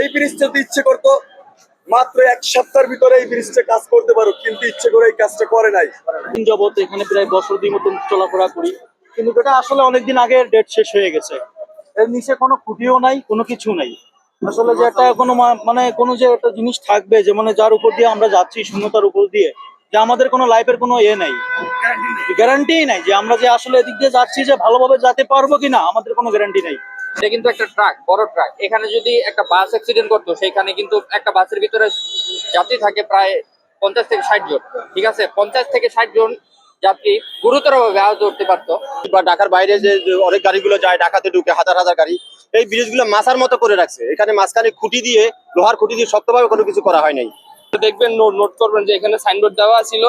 এই ব্রিজটা ইচ্ছে করতো, মাত্র এক সপ্তাহের ভিতরে এই ব্রিজটা কাজ করতে পারো, কিন্তু ইচ্ছে করে এই কাজটা করে নাই। যাবত এখানে প্রায় বছর দুই মতন চলাফেরা করি, কিন্তু এটা আসলে অনেকদিন আগে ডেট শেষ হয়ে গেছে। এর নিচে কোনো খুঁটিও নাই, কোনো কিছু নাই। আসলে যে একটা কোনো মানে কোনো যে একটা জিনিস থাকবে যে মানে যার উপর দিয়ে আমরা যাচ্ছি, শূন্যতার উপর দিয়ে, যে আমাদের কোনো লাইফের কোনো ইয়ে নাই। গ্যারান্টি নাই যে আমরা যে আসলে এদিক দিয়ে যাচ্ছি যে ভালোভাবে যেতে পারব কিনা, আমাদের কোনো গ্যারান্টি নাই। এটা কিন্তু একটা ট্রাক বড় ট্রাক এখানে যদি একটা বাস অ্যাক্সিডেন্ট করতো সেখানে কিন্তু একটা বাসের ভিতরে যাত্রী থাকে প্রায় পঞ্চাশ থেকে ষাট জন ঠিক আছে? পঞ্চাশ থেকে ষাট জন যাত্রী গুরুতরভাবে আহত করতে পারতো। বা ঢাকার বাইরে যে অনেক গাড়িগুলো যায় ঢাকাতে ঢুকে হাজার হাজার গাড়ি এই ব্রিজগুলো মাছার মতো করে রাখছে। এখানে মাঝখানে খুঁটি দিয়ে লোহার খুঁটি দিয়ে শক্তভাবে কোনো কিছু করা হয় নাই। দেখবেন নোট নোট করবেন যে এখানে সাইনবোর্ড দেওয়া ছিল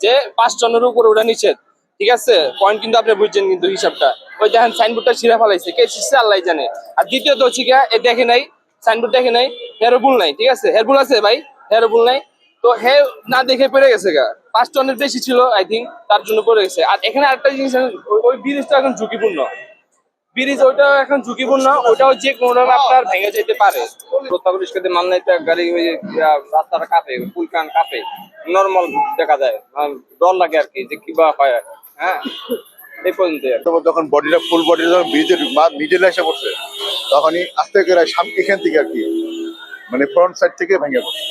যে পাঁচ টনের উপরে ওটা নিষেধ। ঠিক আছে? পয়েন্ট কিন্তু আপনি বুঝছেন কিন্তু হিসাবটা। ওই দেখেন সাইনবোর্ডটা ছিঁড়ে ফেলাইছে। কে ছিঁড়ছে আল্লাহ জানে। আর দ্বিতীয়ত হচ্ছে গিয়া, এ দেখে নাই সাইনবোর্ড দেখে নাই হেরোবুল নাই, ঠিক আছে? হেরবুল আছে ভাই? হেরোবুল নাই। তো হে না দেখে পড়ে গেছে গা। পাঁচ টনের বেশি ছিল আই থিঙ্ক তার জন্য পড়ে গেছে। আর এখানে আরেকটা জিনিস ওই- ব্রিজটা এখন ঝুঁকিপূর্ণ। ব্রিজ ওইটা এখন ঝুঁকিপূর্ণ ওটাও যে কোনো আপনার ভেঙে যেতে পারে। প্রত্যাগলিশ করতে মাল নাই গাড়ি ওই রাস্তাটা কাঁপে পুলকান কাঁপে। নর্মাল দেখা যায় ডর লাগে আর কি, যে কিবা হয় হ্যাঁ যখন ফুল পড়ছে, তখনই সামনে এখান থেকে আর কি মানে ফ্রন্ট সাইড থেকে ভেঙে পড়ছে।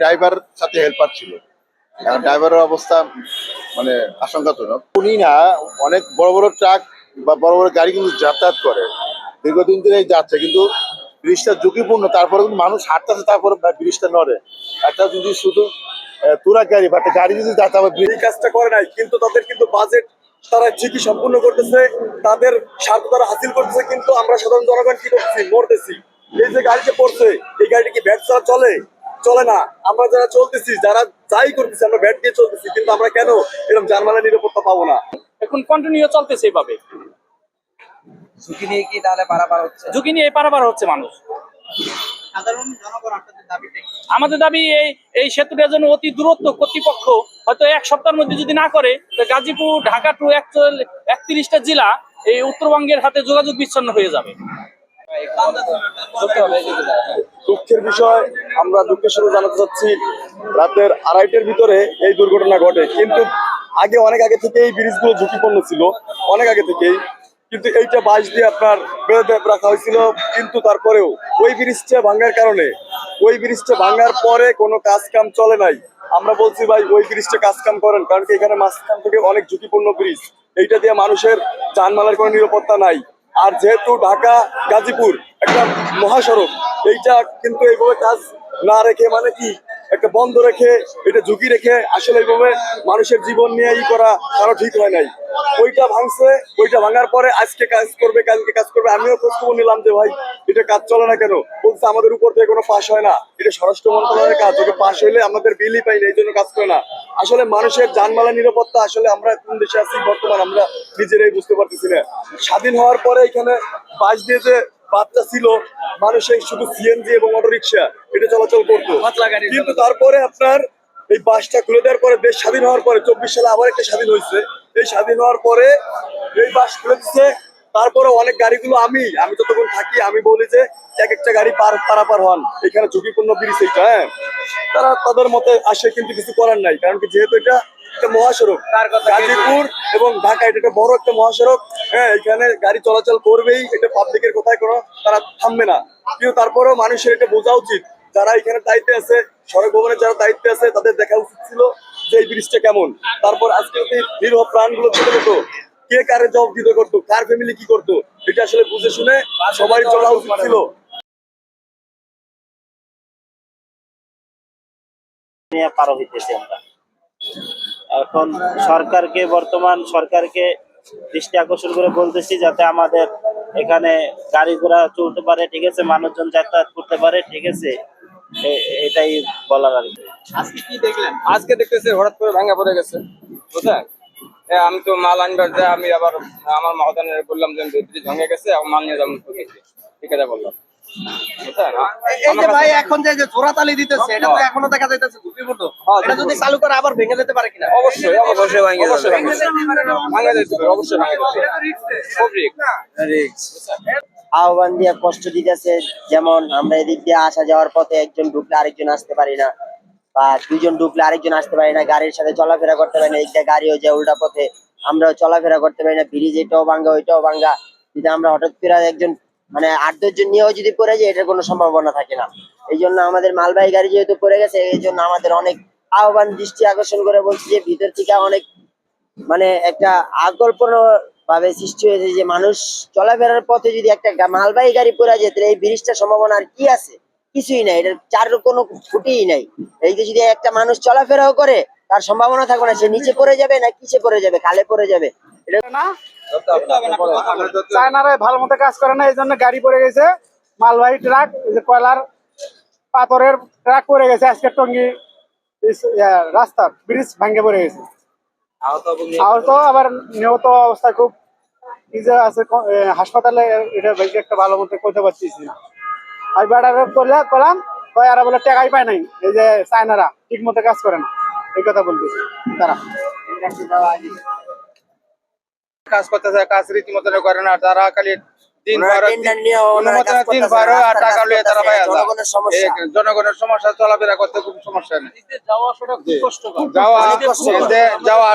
ড্রাইভার সাথে হেল্পার ছিল। অবস্থা মানে আশঙ্কাজনক। না, অনেক বড় বড় ট্রাক বা বড় বড় গাড়ি কিন্তু যাতায়াত করে। দীর্ঘদিন ধরে যাচ্ছে, কিন্তু ব্রিজটা ঝুঁকিপূর্ণ। তারপরে কিন্তু মানুষ হাঁটতেছে, তারপরে ব্রিজটা নড়ে। একটা যদি শুধু তুরা গাড়ি বা একটা গাড়ি যদি যাতে আবার এই কাজটা করে নাই কিন্তু তাদের কিন্তু বাজেট তারা ঠিকই সম্পূর্ণ করতেছে তাদের স্বার্থ তারা হাসিল করতেছে কিন্তু আমরা সাধারণ জনগণ কি করতেছি? মরতেছি। এই যে গাড়িতে পড়ছে এই গাড়িটা কি ভ্যাট ছাড়া চলে? চলে না। আমরা যারা চলতেছি যারা যাই করতেছি আমরা ভ্যাট দিয়ে চলতেছি কিন্তু আমরা কেন এরকম যানবাহনের নিরাপত্তা পাবো না? এখন কন্টিনিউ চলতেছে এইভাবে। ঝুঁকি নিয়ে কি তাহলে পারাপার হচ্ছে? ঝুঁকি নিয়ে পারাপার হচ্ছে মানুষ। আমাদের দাবি এই এই সেতুটা যেন অতি দূরত্ব কর্তৃপক্ষ হয়তো এক সপ্তাহের মধ্যে যদি না করে গাজীপুর ঢাকা টু একত্রিশটা জেলা এই উত্তরবঙ্গের হাতে যোগাযোগ বিচ্ছন্ন হয়ে যাবে। করতে হবে এই দিকে যাওয়া। দুঃখের বিষয় আমরা দুঃখের সাথে জানাতে চাচ্ছি রাতের আড়াইটের ভিতরে এই দুর্ঘটনা ঘটে। কিন্তু আগে অনেক আগে থেকে এই ব্রিজগুলো ঝুঁকিপূর্ণ ছিল। অনেক আগে থেকেই। কিন্তু এইটা বাঁশ দিয়ে আপনার বেঁধে রাখা হয়েছিল, কিন্তু তারপরেও ওই ব্রিজটা ভাঙার কারণে, ওই ব্রিজটা ভাঙার পরে কোনো কাজ কাম চলে নাই। আমরা বলছি, ভাই, ওই ব্রিজটা কাজ কাম করেন, কারণ কি এখানে মাঝখান থেকে অনেক ঝুঁকিপূর্ণ ব্রিজ। এইটা দিয়ে মানুষের যানমালের কোনো নিরাপত্তা নাই। আর যেহেতু ঢাকা, গাজীপুর একটা মহাসড়ক, এইটা কিন্তু এইভাবে কাজ না রেখে মানে কি একটা বন্ধ রেখে, এটা ঝুঁকি রেখে আসলে এইভাবে মানুষের জীবন নিয়ে ই করা কারও ঠিক হয় নাই। ওইটা ভাঙছে, ওইটা ভাঙার পরে আজকে কাজ করবে, কালকে কাজ করবে। আমিও খোঁজ খবর নিলাম যে ভাই, এটা কাজ চলে না কেন? বলছে, আমাদের উপর থেকে কোনো পাশ হয় না। এটা স্বরাষ্ট্র মন্ত্রণালয়ের কাজ ওটা পাশ হইলে আমাদের বিলই পাই না এই জন্য কাজ করে না। আসলে মানুষের যানমালের নিরাপত্তা, আসলে আমরা কোন দেশে আছি, বর্তমান আমরা নিজেরাই বুঝতে পারতেছি না। স্বাধীন হওয়ার পরে এখানে পাশ দিয়ে যে বাচ্চা ছিল মানুষ এই শুধু সিএনজি এবং অটো রিক্সা এটা চলাচল করতো। কিন্তু তারপরে আপনার এই বাসটা খুলে দেওয়ার পরে দেশ স্বাধীন হওয়ার পরে চব্বিশ সালে আবার একটা স্বাধীন হয়েছে। এই স্বাধীন হওয়ার পরে এই বাস খুলে দিচ্ছে তারপরে অনেক গাড়িগুলো আমি আমি যতক্ষণ থাকি আমি বলি যে এক একটা গাড়ি পার পারাপার হন। এখানে ঝুঁকিপূর্ণ ব্রিজ এইটা হ্যাঁ? তারা তাদের মতে আসে কিন্তু কিছু করার নাই। কারণ কি যেহেতু এটা একটা মহাসড়ক গাজীপুর এবং ঢাকা এটা একটা বড় একটা মহাসড়ক। হ্যাঁ এখানে গাড়ি চলাচল করবেই, এটা পাবলিকের কোথায় কোনো তারা থামবে না। কিন্তু তারপরেও মানুষের এটা বোঝা উচিত। যারা এখানে দায়িত্বে আছে, সড়ক ভবনের যারা দায়িত্বে আছে, তাদের দেখা উচিত ছিল যে এই ব্রিজটা কেমন। তারপর আজকে যদি নিরহ প্রাণগুলো চলে যেত কে কারে জবাব দিতে করতো, কার ফ্যামিলি কি করতো, এটা আসলে বুঝে শুনে সবাই চলা উচিত ছিল। নিয়ে পার হইতেছি আমরা। এখন সরকারকে, বর্তমান সরকারকে দৃষ্টি আকর্ষণ করে বলতেছি যাতে আমাদের এখানে গাড়ি ঘোড়া চলতে পারে, ঠিক আছে? মানুষজন যাতায়াত করতে পারে, ঠিক আছে? এটাই বলার আর আজকে কি দেখলেন? আজকে দেখতেছি হঠাৎ করে ভাঙা পড়ে গেছে। বুঝলেন? আমি তো মাল আনবার যে আমি আবার আমার মহাদানের বললাম যে ভেঙে গেছে মাল নিয়ে যাব ঠিক আছে বললাম। এই যে ভাই এখন যে যে জোড়াতালি দিতেছে এটা তো এখনও দেখা যাইতেছে ঝুঁকিপূর্ণ এটা যদি চালু করে আবার ভেঙে যেতে পারে কিনা? অবশ্যই অবশ্যই ভাঙে অবশ্যই ভাঙে যেতে পারে। অবশ্যই ভাঙে যেতে পারে। খুব risk। আহ্বান দিয়ে কষ্ট দিতেছে যেমন আমরা এদিক দিয়ে আসা যাওয়ার পথে একজন ঢুকলে আরেকজন আসতে পারি না বা দুজন ঢুকলে আরেকজন আসতে পারি না গাড়ির সাথে চলাফেরা করতে পারি না এদিক গাড়িও যায় উল্টা পথে আমরাও চলাফেরা করতে পারি না ব্রিজ এটাও ভাঙ্গা ওইটাও ভাঙ্গা যদি আমরা হঠাৎ করে একজন মানে আট দশজন নিয়েও যদি পড়ে যায়, এটার কোনো সম্ভাবনা থাকে না। এই জন্য আমাদের মালবাহী গাড়ি যেহেতু পড়ে গেছে, এই জন্য আমাদের অনেক আহ্বান, দৃষ্টি আকর্ষণ করে বলছি যে, ভিতর থেকে অনেক মানে একটা আকল্পনা ভাবে সৃষ্টি হয়েছে যে, মানুষ চলাফেরার পথে যদি একটা মালবাহী গাড়ি পড়ে যায়, তাহলে এই ব্রিজটা সম্ভাবনা আর কি আছে? কিছুই নাই, এটার চার কোনো খুঁটিই নাই। এই যদি একটা মানুষ চলাফেরাও করে, তার সম্ভাবনা থাকবে না, সে নিচে পড়ে যাবে না, কিসে পড়ে যাবে, খালে পড়ে যাবে। এটা না চায়নারা ভালো মতো কাজ করে না এই জন্য গাড়ি পড়ে গেছে। মালবাহী ট্রাক কয়লার পাথরের ট্রাক পড়ে গেছে, আজকে টঙ্গি রাস্তা ব্রিজ ভাঙ্গে পড়ে গেছে। আহত, আবার নিহত অবস্থা খুব হাসপাতালে এটা একটা ভালো মতো করতে পারছিস না। আর করলে করলাম আর বলে পায় নাই, এই যে চায়নারা ঠিক কাজ করে না, এই কথা বলতেছে তারা। কাজ করতেছে কাজ রীতিমতো করে না তারা খালি দিন দিন করতেছে, আর টাকা কাজ তারা। জনগণের সমস্যা। জনগণের সমস্যা চলাফেরা করতে খুব সমস্যা নেই যাওয়া যাওয়া